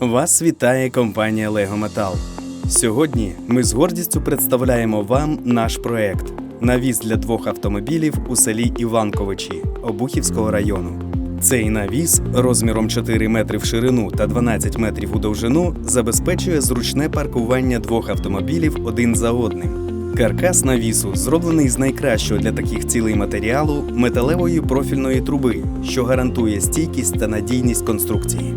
Вас вітає компанія Lego Metal. Сьогодні ми з гордістю представляємо вам наш проект навіс для двох автомобілів у селі Іванковичі Обухівського району. Цей навіс розміром 4 метри в ширину та 12 метрів у довжину забезпечує зручне паркування двох автомобілів один за одним. Каркас навісу зроблений з найкращого для таких цілей матеріалу металевої профільної труби, що гарантує стійкість та надійність конструкції.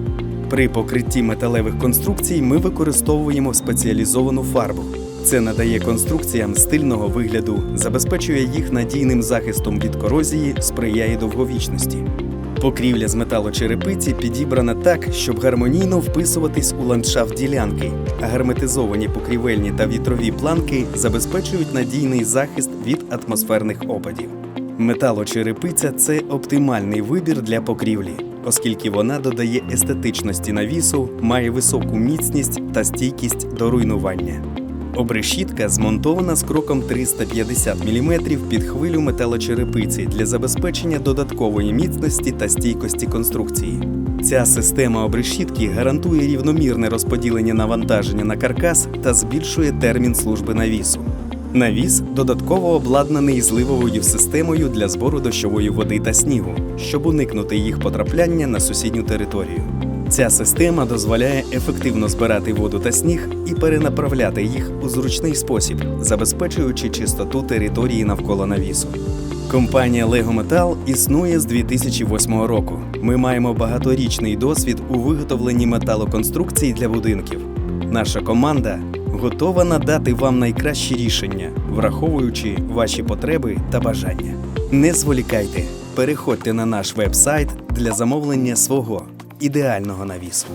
При покритті металевих конструкцій ми використовуємо спеціалізовану фарбу. Це надає конструкціям стильного вигляду, забезпечує їх надійним захистом від корозії, сприяє довговічності. Покрівля з металочерепиці підібрана так, щоб гармонійно вписуватись у ландшафт ділянки, а герметизовані покрівельні та вітрові планки забезпечують надійний захист від атмосферних опадів. Металочерепиця це оптимальний вибір для покрівлі, оскільки вона додає естетичності навісу, має високу міцність та стійкість до руйнування. Обрешітка змонтована з кроком 350 мм під хвилю металочерепиці для забезпечення додаткової міцності та стійкості конструкції. Ця система обрешітки гарантує рівномірне розподілення навантаження на каркас та збільшує термін служби навісу. Навіс додатково обладнаний зливовою системою для збору дощової води та снігу, щоб уникнути їх потрапляння на сусідню територію. Ця система дозволяє ефективно збирати воду та сніг і перенаправляти їх у зручний спосіб, забезпечуючи чистоту території навколо навісу. Компанія Lego Metal існує з 2008 року. Ми маємо багаторічний досвід у виготовленні металоконструкцій для будинків. Наша команда готова надати вам найкращі рішення, враховуючи ваші потреби та бажання. Не зволікайте, переходьте на наш веб-сайт для замовлення свого ідеального навісу.